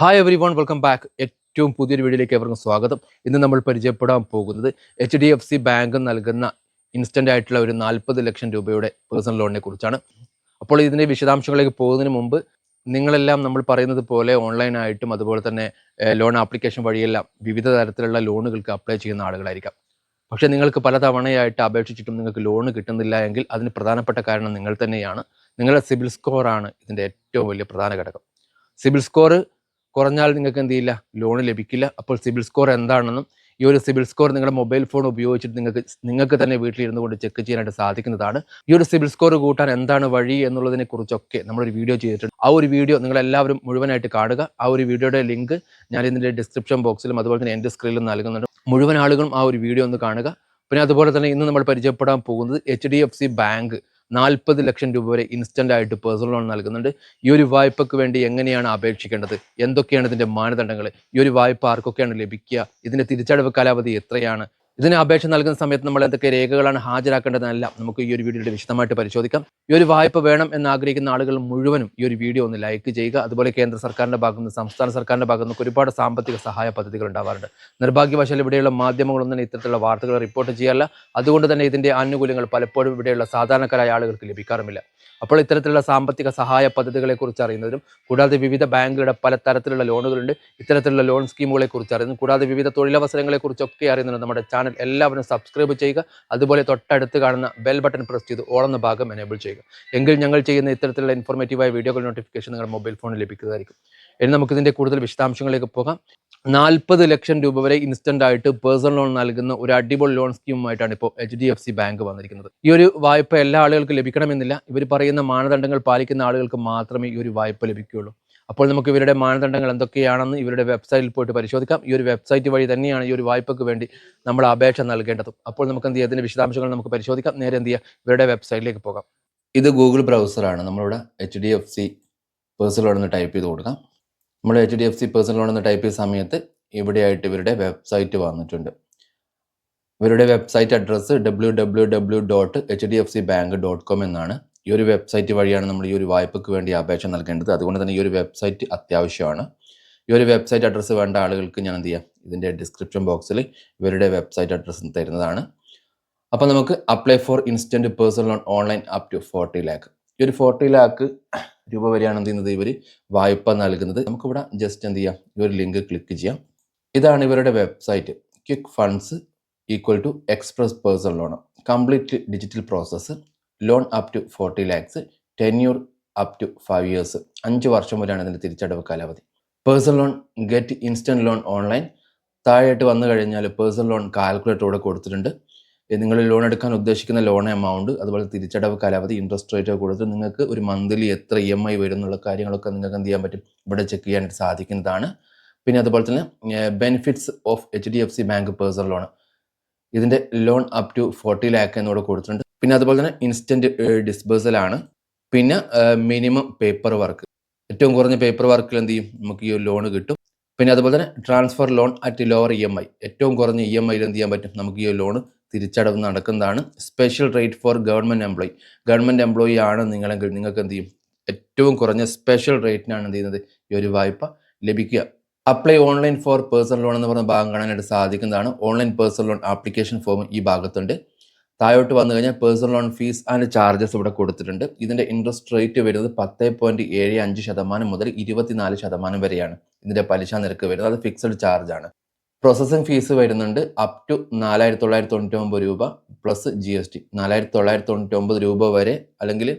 Hi everyone welcome back ഏറ്റവും പുതിയൊരു വീഡിയോയിലേക്ക് എവർക്കും സ്വാഗതം. ഇന്ന് നമ്മൾ പരിചയപ്പെടാൻ പോകുന്നത് H D F C bank നൽകുന്ന ഇൻസ്റ്റന്റ് ആയിട്ടുള്ള ഒരു നാൽപ്പത് ലക്ഷം രൂപയുടെ പേഴ്സണൽ ലോണിനെ കുറിച്ചാണ്. അപ്പോൾ ഇതിന്റെ വിശദാംശങ്ങളിലേക്ക് പോകുന്നതിന് മുമ്പ് നിങ്ങളെല്ലാം നമ്മൾ പറയുന്നത് പോലെ ഓൺലൈനായിട്ടും അതുപോലെ തന്നെ ലോൺ ആപ്ലിക്കേഷൻ വഴിയെല്ലാം വിവിധ തരത്തിലുള്ള ലോണുകൾക്ക് അപ്ലൈ ചെയ്യുന്ന ആളുകളായിരിക്കാം. പക്ഷേ നിങ്ങൾക്ക് പല തവണയായിട്ട് അപേക്ഷിച്ചിട്ടും നിങ്ങൾക്ക് ലോൺ കിട്ടുന്നില്ല എങ്കിൽ അതിന് പ്രധാനപ്പെട്ട കാരണം നിങ്ങൾ തന്നെയാണ്. നിങ്ങളുടെ സിബിൽ സ്കോറാണ് ഇതിന്റെ ഏറ്റവും വലിയ പ്രധാന ഘടകം. സിബിൽ സ്കോർ കുറഞ്ഞാൽ നിങ്ങൾക്ക് എന്ത് ചെയ്യില്ല? ലോൺ ലഭിക്കില്ല. അപ്പോൾ സിബിൽ സ്കോർ എന്താണെന്നും ഈ ഒരു സിബിൽ സ്കോർ നിങ്ങളുടെ മൊബൈൽ ഫോൺ ഉപയോഗിച്ചിട്ട് നിങ്ങൾക്ക് നിങ്ങൾക്ക് തന്നെ വീട്ടിലിരുന്ന് കൊണ്ട് ചെക്ക് ചെയ്യാനായിട്ട് സാധിക്കുന്നതാണ്. ഈ ഒരു സിബിൽ സ്കോർ കൂട്ടാൻ എന്താണ് വഴി എന്നുള്ളതിനെ കുറിച്ചൊക്കെ നമ്മളൊരു വീഡിയോ ചെയ്തിട്ടുണ്ട്. ആ ഒരു വീഡിയോ നിങ്ങൾ എല്ലാവരും മുഴുവനായിട്ട് കാണുക. ആ ഒരു വീഡിയോയുടെ ലിങ്ക് ഞാൻ ഇതിന്റെ ഡിസ്ക്രിപ്ഷൻ ബോക്സിലും അതുപോലെ തന്നെ എന്റെ സ്ക്രീനിലും നൽകുന്നുണ്ട്. മുഴുവൻ ആളുകളും ആ ഒരു വീഡിയോ ഒന്ന് കാണുക. പിന്നെ അതുപോലെ തന്നെ ഇന്ന് നമ്മൾ പരിചയപ്പെടാൻ പോകുന്നത് H D F C bank നാൽപ്പത് ലക്ഷം രൂപ വരെ ഇൻസ്റ്റന്റ് ആയിട്ട് പേഴ്സണൽ ലോൺ നൽകുന്നുണ്ട്. ഈ ഒരു വായ്പക്ക് വേണ്ടി എങ്ങനെയാണ് അപേക്ഷിക്കേണ്ടത്? എന്തൊക്കെയാണ് ഇതിന്റെ മാനദണ്ഡങ്ങൾ ഈ ഒരു വായ്പ ആർക്കൊക്കെയാണ് ലഭിക്കുക? ഇതിന്റെ തിരിച്ചടവ് കാലാവധി എത്രയാണ്? ഇതിന് അപേക്ഷ നൽകുന്ന സമയത്ത് നമ്മൾ എന്തൊക്കെ രേഖകളാണ് ഹാജരാക്കേണ്ടതെന്നല്ല നമുക്ക് ഈ ഒരു വീഡിയോയുടെ വിശദമായിട്ട് പരിശോധിക്കാം. ഈ ഒരു വായ്പ വേണം എന്ന് ആഗ്രഹിക്കുന്ന ആളുകൾ മുഴുവനും ഈ ഒരു വീഡിയോ ഒന്ന് ലൈക്ക് ചെയ്യുക. അതുപോലെ കേന്ദ്ര സർക്കാരിന്റെ ഭാഗത്തു നിന്ന് സംസ്ഥാന സർക്കാരിന്റെ ഭാഗത്തു നിന്ന് ഒരുപാട് സാമ്പത്തിക സഹായ പദ്ധതികൾ ഉണ്ടാവാറുണ്ട്. നിർഭാഗ്യവശാൽ ഇവിടെയുള്ള മാധ്യമങ്ങളൊന്നും ഇത്തരത്തിലുള്ള വാർത്തകൾ റിപ്പോർട്ട് ചെയ്യാറില്ല. അതുകൊണ്ട് തന്നെ ഇതിന്റെ ആനുകൂല്യങ്ങൾ പലപ്പോഴും ഇവിടെയുള്ള സാധാരണക്കാരായ ആളുകൾക്ക് ലഭിക്കാറുമില്ല. അപ്പോൾ ഇത്തരത്തിലുള്ള സാമ്പത്തിക സഹായ പദ്ധതികളെ കുറിച്ച് അറിയുന്നതിനും കൂടാതെ വിവിധ ബാങ്കുകളുടെ പല തരത്തിലുള്ള ലോണുകളുണ്ട്. ഇത്തരത്തിലുള്ള ലോൺ സ്കീമുകളെ കുറിച്ച് അറിയുന്നു കൂടാതെ വിവിധ തൊഴിലവസരങ്ങളെ കുറിച്ചൊക്കെ അറിയുന്നുണ്ട് നമ്മുടെ ചാനൽ എല്ലാവരും സബ്സ്ക്രൈബ് ചെയ്യുക. അതുപോലെ തൊട്ടടുത്ത് കാണുന്ന ബെൽ ബട്ടൺ പ്രസ് ചെയ്ത് ഓളെന്ന ഭാഗം എനേബിൾ ചെയ്യുക. എങ്കിൽ ഞങ്ങൾ ചെയ്യുന്ന ഇത്തരത്തിലുള്ള ഇൻഫോർമേറ്റീവായ വീഡിയോകൾ നോട്ടിഫിക്കേഷൻ നിങ്ങളുടെ മൊബൈൽ ഫോണിൽ ലഭിക്കുന്നതായിരിക്കും. ഇനി നമുക്ക് ഇതിന്റെ കൂടുതൽ വിശദാംശങ്ങളിലേക്ക് പോകാം. നാൽപ്പത് ലക്ഷം രൂപ വരെ ഇൻസ്റ്റന്റ് ആയിട്ട് പേഴ്സണൽ ലോൺ നൽകുന്ന ഒരു അടിപൊളി ലോൺ സ്കീമുമായിട്ടാണ് ഇപ്പോൾ H D F C bank വന്നിരിക്കുന്നത്. ഈ ഒരു വായ്പ എല്ലാ ആളുകൾക്കും ലഭിക്കണമെന്നില്ല. ഇവർ പറയുന്ന മാനദണ്ഡങ്ങൾ പാലിക്കുന്ന ആളുകൾക്ക് മാത്രമേ ഈ ഒരു വായ്പ ലഭിക്കുകയുള്ളൂ. അപ്പോൾ നമുക്ക് ഇവരുടെ മാനദണ്ഡങ്ങൾ എന്തൊക്കെയാണെന്ന് ഇവരുടെ വെബ്സൈറ്റിൽ പോയിട്ട് പരിശോധിക്കാം. ഈ ഒരു വെബ്സൈറ്റ് വഴി തന്നെയാണ് ഈ ഒരു വായ്പക്ക് വേണ്ടി നമ്മൾ അപേക്ഷ നൽകേണ്ടതും. അപ്പോൾ നമുക്ക് എന്ത് ചെയ്യാം? അതിന്റെ വിശദാംശങ്ങൾ നമുക്ക് പരിശോധിക്കാം. നേരെ എന്ത് ചെയ്യാം? ഇവരുടെ വെബ്സൈറ്റിലേക്ക് പോകാം. ഇത് ഗൂഗിൾ ബ്രൗസറാണ് നമ്മളിവിടെ H D F C personal type ചെയ്ത് കൊടുക്കാം. നമ്മൾ H D F C personal loan എന്ന് ടൈപ്പ് ചെയ്ത സമയത്ത് ഇവിടെയായിട്ട് ഇവരുടെ വെബ്സൈറ്റ് വന്നിട്ടുണ്ട്. ഇവരുടെ website address W W W dot H D F C bank dot com എന്നാണ്. ഈ ഒരു വെബ്സൈറ്റ് വഴിയാണ് നമ്മൾ ഈ ഒരു വായ്പയ്ക്ക് വേണ്ടി അപേക്ഷ നൽകേണ്ടത്. അതുകൊണ്ട് തന്നെ ഈ ഒരു വെബ്സൈറ്റ് അത്യാവശ്യമാണ്. ഈ ഒരു വെബ്സൈറ്റ് അഡ്രസ്സ് വേണ്ട ആളുകൾക്ക് ഞാൻ എന്ത് ചെയ്യാം? ഇതിന്റെ ഡിസ്ക്രിപ്ഷൻ ബോക്സിൽ ഇവരുടെ വെബ്സൈറ്റ് അഡ്രസ്സ് തരുന്നതാണ്. അപ്പോൾ നമുക്ക് apply for instant personal loan online up to forty lakh ഈ ഒരു ഫോർട്ടി ലാക്ക് രൂപ വരെയാണ് എന്ത് ചെയ്യുന്നത് ഇവർ വായ്പ നൽകുന്നത്. നമുക്കിവിടെ ജസ്റ്റ് എന്ത് ചെയ്യാം? ഈ ഒരു ലിങ്ക് ക്ലിക്ക് ചെയ്യാം. ഇതാണ് ഇവരുടെ website quick funds equal to express personal loan complete digital process loan up to forty lakhs tenure up to five years അഞ്ച് വർഷം വരെയാണ് ഇതിന്റെ തിരിച്ചടവ് കാലാവധി. Personal loan get instant loan online താഴെയായിട്ട് വന്നു കഴിഞ്ഞാൽ പേഴ്സണൽ ലോൺ കാൽക്കുലേറ്റർ കൂടെ കൊടുത്തിട്ടുണ്ട്. നിങ്ങൾ ലോൺ എടുക്കാൻ ഉദ്ദേശിക്കുന്ന ലോൺ എമൗണ്ട് അതുപോലെ തിരിച്ചടവ് കാലാവധി ഇൻട്രസ്റ്റ് റേറ്റ് കൊടുത്ത് നിങ്ങൾക്ക് ഒരു മന്ത്ലി എത്ര ഇ എം ഐ വരും എന്നുള്ള കാര്യങ്ങളൊക്കെ നിങ്ങൾക്ക് എന്ത് ചെയ്യാൻ പറ്റും? ഇവിടെ ചെക്ക് ചെയ്യാനായിട്ട് സാധിക്കുന്നതാണ്. പിന്നെ അതുപോലെ തന്നെ benefits of H D F C bank personal loan ഇതിന്റെ loan up to forty lakh എന്നിവിടെ കൊടുത്തിട്ടുണ്ട്. പിന്നെ അതുപോലെ തന്നെ ഇൻസ്റ്റന്റ് ഡിസ്ബേഴ്സൽ ആണ്. പിന്നെ മിനിമം പേപ്പർ വർക്ക് ഏറ്റവും കുറഞ്ഞ പേപ്പർ വർക്കിൽ എന്ത് ചെയ്യും? നമുക്ക് ഈ ലോൺ കിട്ടും. പിന്നെ അതുപോലെ തന്നെ transfer loan at lower E M I ഏറ്റവും കുറഞ്ഞ ഇ എം ഐയിൽ എന്ത് ചെയ്യാൻ പറ്റും? നമുക്ക് ഈ ലോൺ തിരിച്ചടവ് നടക്കുന്നതാണ്. Special rate for government employee government employee ആണ് നിങ്ങളെങ്കിൽ നിങ്ങൾക്ക് എന്ത് ചെയ്യും ഏറ്റവും കുറഞ്ഞ സ്പെഷ്യൽ റേറ്റിനാണ് എന്ത് ചെയ്യുന്നത്? ഈ ഒരു വായ്പ ലഭിക്കുക. Apply online for personal loan എന്ന് പറഞ്ഞ ഭാഗം കാണാനായിട്ട് സാധിക്കുന്നതാണ്. Online personal loan application form ഈ ഭാഗത്തുണ്ട്. താഴോട്ട് വന്നു കഴിഞ്ഞാൽ personal loan fees and charges ഇവിടെ കൊടുത്തിട്ടുണ്ട്. ഇതിന്റെ ഇൻട്രസ്റ്റ് റേറ്റ് വരുന്നത് പത്ത് പോയിന്റ് ഏഴ് അഞ്ച് ശതമാനം മുതൽ ഇരുപത്തിനാല് ശതമാനം വരെയാണ്. ഇതിന്റെ പലിശ നിരക്ക് വരുന്നത്. അത് ഫിക്സഡ് ചാർജ് ആണ്. പ്രോസസ്സിംഗ് ഫീസ് വരുന്നുണ്ട് അപ് ടു നാലായിരത്തി തൊള്ളായിരത്തി തൊണ്ണൂറ്റി ഒമ്പത് രൂപ പ്ലസ് ജി എസ് ടി നാലായിരത്തി തൊള്ളായിരത്തി രൂപ വരെ അല്ലെങ്കിൽ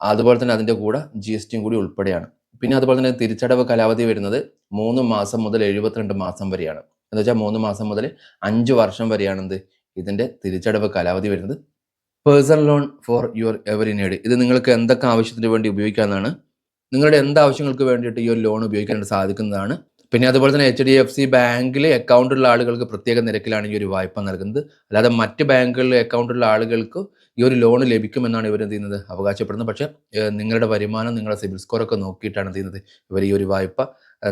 അതുപോലെ തന്നെ അതിന്റെ കൂടെ ജി എസ് ടിയും കൂടി ഉൾപ്പെടെയാണ്. പിന്നെ അതുപോലെ തന്നെ തിരിച്ചടവ് കാലാവധി വരുന്നത് മൂന്ന് മാസം മുതൽ എഴുപത്തിരണ്ട് മാസം വരെയാണ്. എന്ന് വെച്ചാൽ മൂന്ന് മാസം മുതൽ അഞ്ച് വർഷം വരെയാണ് എന്ത്? ഇതിന്റെ തിരിച്ചടവ് കാലാവധി വരുന്നത്. Personal loan for your every need ഇത് നിങ്ങൾക്ക് എന്തൊക്കെ ആവശ്യത്തിന് വേണ്ടി ഉപയോഗിക്കാമെന്നാണ് നിങ്ങളുടെ എന്ത് ആവശ്യങ്ങൾക്ക് വേണ്ടിയിട്ട് ഈ ഒരു ലോൺ ഉപയോഗിക്കാനായിട്ട് സാധിക്കുന്നതാണ്? പിന്നെ അതുപോലെ തന്നെ എച്ച് ഡി എഫ് സി ബാങ്കിൽ അക്കൗണ്ടുള്ള ആളുകൾക്ക് പ്രത്യേക നിരക്കിലാണ് ഈ ഒരു വായ്പ നൽകുന്നത്. അല്ലാതെ മറ്റ് ബാങ്കുകളിൽ അക്കൗണ്ടുള്ള ആളുകൾക്ക് ഈ ഒരു ലോൺ ലഭിക്കുമെന്നാണ് ഇവർ എന്ത് ചെയ്യുന്നത്? അവകാശപ്പെടുന്നത്. പക്ഷേ നിങ്ങളുടെ വരുമാനം നിങ്ങളുടെ സിബിൽ സ്കോറൊക്കെ നോക്കിയിട്ടാണ് എന്ത് ചെയ്യുന്നത് ഇവർ ഈ ഒരു വായ്പ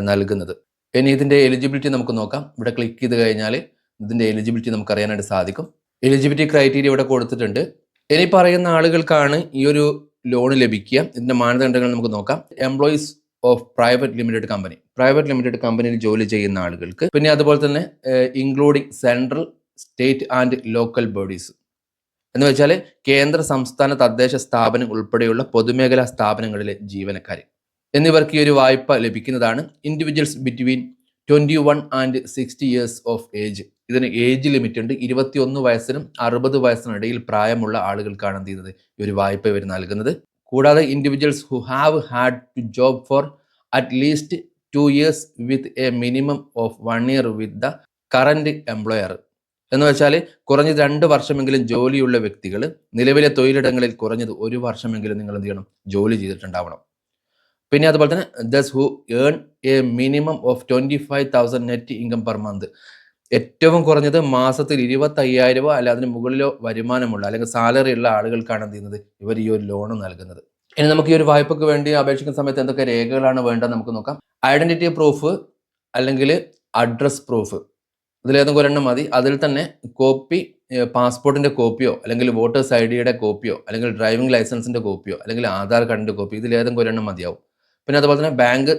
നൽകുന്നത്. ഇനി ഇതിന്റെ എലിജിബിലിറ്റി നമുക്ക് നോക്കാം. ഇവിടെ ക്ലിക്ക് ചെയ്ത് കഴിഞ്ഞാൽ ഇതിന്റെ എലിജിബിലിറ്റി നമുക്ക് അറിയാനായിട്ട് സാധിക്കും. എലിജിബിലിറ്റി ക്രൈറ്റീരിയ ഇവിടെ കൊടുത്തിട്ടുണ്ട്. ഇനി പറയുന്ന ആളുകൾക്കാണ് ഈ ഒരു ലോൺ ലഭിക്കുക. ഇതിന്റെ മാനദണ്ഡങ്ങൾ നമുക്ക് നോക്കാം. Employees of private limited company private limited കമ്പനിയിൽ ജോലി ചെയ്യുന്ന ആളുകൾക്ക് പിന്നെ അതുപോലെ തന്നെ including central state and local bodies എന്ന് വെച്ചാൽ കേന്ദ്ര സംസ്ഥാന തദ്ദേശ സ്ഥാപനം ഉൾപ്പെടെയുള്ള പൊതുമേഖലാ സ്ഥാപനങ്ങളിലെ ജീവനക്കാർ എന്നിവർക്ക് ഈ ഒരു വായ്പ ലഭിക്കുന്നതാണ് individuals between twenty one and sixty years of age ഇതിന് ഏജ് ലിമിറ്റ് ഉണ്ട്. ഇരുപത്തിയൊന്ന് വയസ്സിനും അറുപത് വയസ്സിനും ഇടയിൽ പ്രായമുള്ള ആളുകൾക്കാണ് എന്ത് ചെയ്യുന്നത്? ഈ ഒരു വായ്പ ഇവർ നൽകുന്നത്. കൂടാതെ individuals who have had to job for at least two years with a minimum of one year with the current employer എന്ന് വെച്ചാൽ കുറഞ്ഞത് രണ്ട് വർഷമെങ്കിലും ജോലിയുള്ള വ്യക്തികൾ നിലവിലെ തൊഴിലിടങ്ങളിൽ കുറഞ്ഞത് ഒരു വർഷമെങ്കിലും നിങ്ങൾ എന്ത് ചെയ്യണം? ജോലി ചെയ്തിട്ടുണ്ടാവണം. പിന്നെ അതുപോലെ തന്നെ those who earn a minimum of twenty five thousand net income per month ഏറ്റവും കുറഞ്ഞത് മാസത്തിൽ ഇരുപത്തി അയ്യായിരമോ അല്ല അതിന് മുകളിലോ വരുമാനമുള്ള അല്ലെങ്കിൽ സാലറി ഉള്ള ആളുകൾക്കാണ് എന്ത് ചെയ്യുന്നത്? ഇവർ ഈ ഒരു ലോൺ നൽകുന്നത്. ഇനി നമുക്ക് ഈ ഒരു വായ്പക്ക് വേണ്ടി അപേക്ഷിക്കുന്ന സമയത്ത് എന്തൊക്കെ രേഖകളാണ് വേണ്ടത് നമുക്ക് നോക്കാം. ഐഡന്റിറ്റി പ്രൂഫ് അല്ലെങ്കിൽ അഡ്രസ് പ്രൂഫ് ഇതിലേതെങ്കിലും ഒരെണ്ണം മതി. അതിൽ തന്നെ കോപ്പി പാസ്പോർട്ടിന്റെ കോപ്പിയോ അല്ലെങ്കിൽ വോട്ടേഴ്സ് ഐ ഡിയുടെ കോപ്പിയോ അല്ലെങ്കിൽ ഡ്രൈവിംഗ് ലൈസൻസിന്റെ കോപ്പിയോ അല്ലെങ്കിൽ ആധാർ കാർഡിന്റെ കോപ്പി ഇതിലേതെങ്കിലും ഒരെണ്ണം മതിയാവും. പിന്നെ അതുപോലെ തന്നെ bank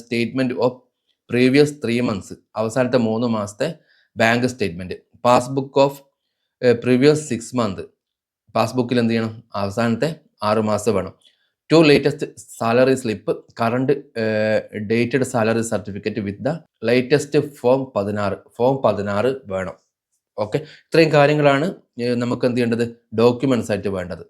statement of previous three months അവസാനത്തെ മൂന്ന് മാസത്തെ bank statement passbook of previous six month പാസ്ബുക്കിൽ എന്ത് ചെയ്യണം? അവസാനത്തെ ആറ് മാസം വേണം. Two latest salary slip current dated salary certificate with the latest form പതിനാറ്. ഫോം പതിനാറ് വേണം. ഓക്കെ ഇത്രയും കാര്യങ്ങളാണ് നമുക്ക് എന്ത് ചെയ്യേണ്ടത്? ഡോക്യുമെന്റ്സ് ആയിട്ട് വേണ്ടത്.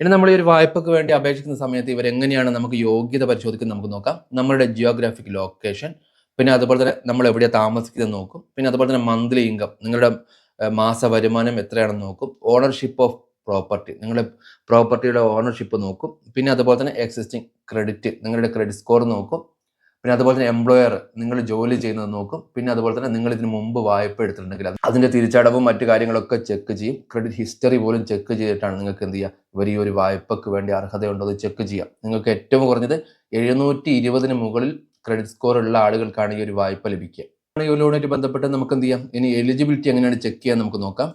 ഇനി നമ്മൾ ഈ ഒരു വായ്പക്ക് വേണ്ടി അപേക്ഷിക്കുന്ന സമയത്ത് ഇവരെങ്ങനെയാണ് നമുക്ക് യോഗ്യത പരിശോധിക്കുന്നത് നമുക്ക് നോക്കാം. നമ്മളുടെ ജിയോഗ്രാഫിക് ലൊക്കേഷൻ പിന്നെ അതുപോലെ തന്നെ നമ്മൾ എവിടെയാണ് താമസിക്കുന്നത് നോക്കും. പിന്നെ അതുപോലെ തന്നെ മന്ത്ലി ഇൻകം നിങ്ങളുടെ മാസ വരുമാനം എത്രയാണെന്ന് നോക്കും. ഓണർഷിപ്പ് ഓഫ് പ്രോപ്പർട്ടി നിങ്ങളുടെ പ്രോപ്പർട്ടിയുടെ ഓണർഷിപ്പ് നോക്കും. പിന്നെ അതുപോലെ തന്നെ എക്സിസ്റ്റിംഗ് ക്രെഡിറ്റ് നിങ്ങളുടെ ക്രെഡിറ്റ് സ്കോർ നോക്കും. പിന്നെ അതുപോലെ തന്നെ എംപ്ലോയർ നിങ്ങൾ ജോലി ചെയ്യുന്നത് നോക്കും. പിന്നെ അതുപോലെ തന്നെ നിങ്ങൾ ഇതിന് മുമ്പ് വായ്പ എടുത്തിട്ടുണ്ടെങ്കിൽ അതിന്റെ തിരിച്ചടവും മറ്റു കാര്യങ്ങളൊക്കെ ചെക്ക് ചെയ്യും. ക്രെഡിറ്റ് ഹിസ്റ്ററി പോലും ചെക്ക് ചെയ്തിട്ടാണ് നിങ്ങൾക്ക് എന്ത് ചെയ്യുക ഇവർ ഈ ഒരു വായ്പക്ക് വേണ്ടി അർഹതയുണ്ടോ അത് ചെക്ക് ചെയ്യാം. നിങ്ങൾക്ക് ഏറ്റവും കുറഞ്ഞത് എഴുന്നൂറ്റി ഇരുപതിന് മുകളിൽ ക്രെഡിറ്റ് സ്കോർ ഉള്ള ആളുകൾക്കാണ് ഈ ഒരു വായ്പ ലഭിക്കുക. ഈ ലോണായിട്ട് ബന്ധപ്പെട്ട് നമുക്ക് എന്ത് ചെയ്യാം? ഇനി എലിജിബിലിറ്റി എങ്ങനെയാണ് ചെക്ക് ചെയ്യാൻ നമുക്ക് നോക്കാം.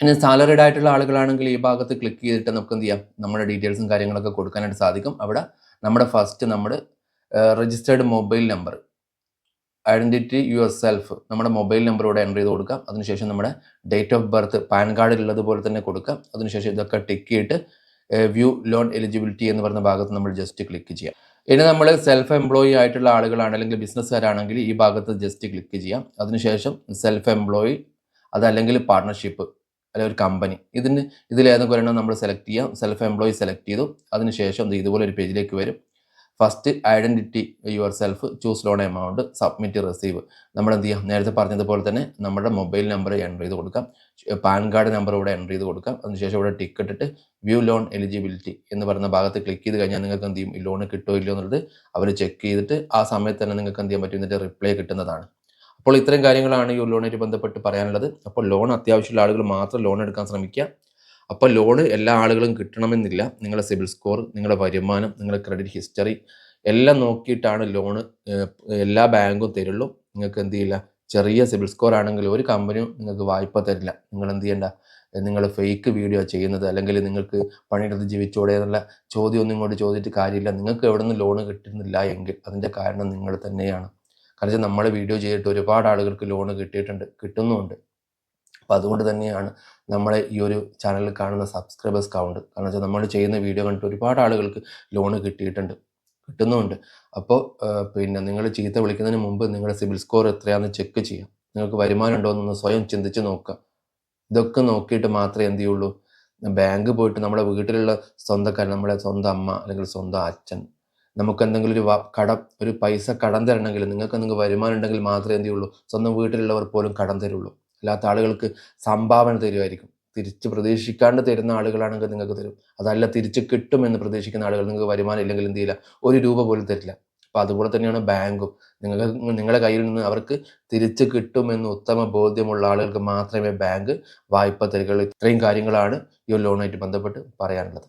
ഇനി സാലറിഡ് ആയിട്ടുള്ള ആളുകളാണെങ്കിൽ ഈ ഭാഗത്ത് ക്ലിക്ക് ചെയ്തിട്ട് നമുക്ക് എന്ത് ചെയ്യാം? നമ്മുടെ ഡീറ്റെയിൽസും കാര്യങ്ങളൊക്കെ കൊടുക്കാനായിട്ട് സാധിക്കും. അവിടെ നമ്മുടെ ഫസ്റ്റ് നമ്മുടെ registered mobile number identity yourself നമ്മുടെ മൊബൈൽ നമ്പർ ഇവിടെ എന്റർ ചെയ്ത് കൊടുക്കാം. അതിനുശേഷം നമ്മുടെ ഡേറ്റ് ഓഫ് ബർത്ത് പാൻ കാർഡിൽ ഉള്ളതുപോലെ തന്നെ കൊടുക്കാം. അതിനുശേഷം ഇതൊക്കെ ടിക്ക് ചെയ്തിട്ട് വ്യൂ ലോൺ എലിജിബിലിറ്റി എന്ന് പറയുന്ന ഭാഗത്ത് നമ്മൾ ജസ്റ്റ് ക്ലിക്ക് ചെയ്യാം. ഇനി നമ്മൾ സെൽഫ് എംപ്ലോയി ആയിട്ടുള്ള ആളുകളാണ് അല്ലെങ്കിൽ ബിസിനസ്സുകാരാണെങ്കിൽ ഈ ഭാഗത്ത് ജസ്റ്റ് ക്ലിക്ക് ചെയ്യാം. അതിനുശേഷം സെൽഫ് എംപ്ലോയി അതല്ലെങ്കിൽ പാർട്ണർഷിപ്പ് അല്ലെങ്കിൽ ഒരു കമ്പനി ഇതിന് ഇതിലേതെങ്കിലും ഒരെണ്ണം നമ്മൾ സെലക്ട് ചെയ്യാം. സെൽഫ് എംപ്ലോയി സെലക്ട് ചെയ്തു. അതിനുശേഷം ഇതുപോലെ ഒരു പേജിലേക്ക് വരും. First identity yourself choose loan amount submit receive നമ്മൾ എന്ത് ചെയ്യാം നേരത്തെ പറഞ്ഞതുപോലെ തന്നെ നമ്മുടെ മൊബൈൽ നമ്പർ എന്റർ ചെയ്ത് കൊടുക്കാം. പാൻ കാർഡ് നമ്പർ ഇവിടെ എന്റർ ചെയ്ത് കൊടുക്കാം. അതിനുശേഷം ഇവിടെ ടിക്ക് ഇട്ടിട്ട് വ്യൂ ലോൺ എലിജിബിലിറ്റി എന്ന് പറയുന്ന ഭാഗത്ത് ക്ലിക്ക് ചെയ്ത് കഴിഞ്ഞാൽ നിങ്ങൾക്ക് എന്ത് ചെയ്യും? ഈ ലോൺ കിട്ടുമോ ഇല്ലയോ എന്നുള്ളത് അവർ ചെക്ക് ചെയ്തിട്ട് ആ സമയത്ത് തന്നെ നിങ്ങൾക്ക് എന്ത് ചെയ്യാൻ പറ്റും? ഇതിന്റെ റിപ്ലൈ കിട്ടുന്നതാണ്. അപ്പോൾ ഇത്തരം കാര്യങ്ങളാണ് ഈ ലോണായിട്ട് ബന്ധപ്പെട്ട് പറയാനുള്ളത്. അപ്പോൾ ലോൺ അത്യാവശ്യമുള്ള ആളുകൾ മാത്രം ലോൺ എടുക്കാൻ ശ്രമിക്കുക. അപ്പോൾ ലോൺ എല്ലാ ആളുകളും കിട്ടണമെന്നില്ല. നിങ്ങളുടെ സിബിൽ സ്കോർ നിങ്ങളുടെ വരുമാനം നിങ്ങളുടെ ക്രെഡിറ്റ് ഹിസ്റ്ററി എല്ലാം നോക്കിയിട്ടാണ് ലോണ് എല്ലാ ബാങ്കും തരുള്ളൂ. നിങ്ങൾക്ക് എന്ത് ചെയ്യില്ല? ചെറിയ സിബിൽ സ്കോർ ആണെങ്കിൽ ഒരു കമ്പനിയും നിങ്ങൾക്ക് വായ്പ തരില്ല. നിങ്ങൾ എന്ത് ചെയ്യണ്ട? നിങ്ങൾ ഫേക്ക് വീഡിയോ ചെയ്യുന്നത് അല്ലെങ്കിൽ നിങ്ങൾക്ക് പണിയെടുത്ത് ജീവിച്ചോടെ എന്നുള്ള ചോദ്യം ഒന്നും ഇങ്ങോട്ട് ചോദിച്ചിട്ട് കാര്യമില്ല. നിങ്ങൾക്ക് എവിടെ നിന്ന് ലോൺ കിട്ടുന്നില്ല എങ്കിൽ അതിന്റെ കാരണം നിങ്ങൾ തന്നെയാണ്. കാരണം നമ്മൾ വീഡിയോ ചെയ്തിട്ട് ഒരുപാട് ആളുകൾക്ക് ലോൺ കിട്ടിയിട്ടുണ്ട് കിട്ടുന്നുമുണ്ട്. അപ്പോൾ അതുകൊണ്ട് തന്നെയാണ് നമ്മളെ ഈ ഒരു ചാനലിൽ കാണുന്ന സബ്സ്ക്രൈബേഴ്സ് കൗണ്ട് കാരണം വെച്ചാൽ നമ്മൾ ചെയ്യുന്ന വീഡിയോ കണ്ടിട്ട് ഒരുപാട് ആളുകൾക്ക് ലോണ് കിട്ടിയിട്ടുണ്ട് കിട്ടുന്നുമുണ്ട്. അപ്പോൾ പിന്നെ നിങ്ങൾ ചീത്ത വിളിക്കുന്നതിന് മുമ്പ് നിങ്ങളുടെ സിബിൽ സ്കോർ എത്രയാണെന്ന് ചെക്ക് ചെയ്യാം. നിങ്ങൾക്ക് വരുമാനം ഉണ്ടോ എന്നൊന്ന് സ്വയം ചിന്തിച്ച് നോക്കുക ഇതൊക്കെ നോക്കിയിട്ട് മാത്രമേ എന്ത് ചെയ്യുള്ളൂ? ബാങ്ക് പോയിട്ട് നമ്മുടെ വീട്ടിലുള്ള സ്വന്തക്കാരൻ നമ്മുടെ സ്വന്തം അമ്മ അല്ലെങ്കിൽ സ്വന്തം അച്ഛൻ നമുക്ക് എന്തെങ്കിലും ഒരു കട ഒരു പൈസ കടം തരണമെങ്കിൽ നിങ്ങൾക്ക് എന്തെങ്കിലും വരുമാനം ഉണ്ടെങ്കിൽ മാത്രമേ എന്ത് ചെയ്യുള്ളൂ? സ്വന്തം വീട്ടിലുള്ളവർ പോലും കടം തരുള്ളൂ. അല്ലാത്ത ആളുകൾക്ക് സംഭാവന തരുമായിരിക്കും തിരിച്ച് പ്രതീക്ഷിക്കാണ്ട് തരുന്ന ആളുകളാണെങ്കിൽ നിങ്ങൾക്ക് തരും. അതല്ല തിരിച്ച് കിട്ടുമെന്ന് പ്രതീക്ഷിക്കുന്ന ആളുകൾ നിങ്ങൾക്ക് വരുമാനം ഇല്ലെങ്കിൽ എന്ത് ചെയ്യില്ല? ഒരു രൂപ പോലും തരില്ല. അപ്പം അതുപോലെ തന്നെയാണ് ബാങ്കും. നിങ്ങൾ നിങ്ങളുടെ കയ്യിൽ നിന്ന് അവർക്ക് തിരിച്ച് കിട്ടുമെന്ന് ഉത്തമ ബോധ്യമുള്ള ആളുകൾക്ക് മാത്രമേ ബാങ്ക് വായ്പ തരികയുള്ളൂ. ഇത്രയും കാര്യങ്ങളാണ് ഈ ഒരു ലോണായിട്ട് ബന്ധപ്പെട്ട് പറയാനുള്ളത്.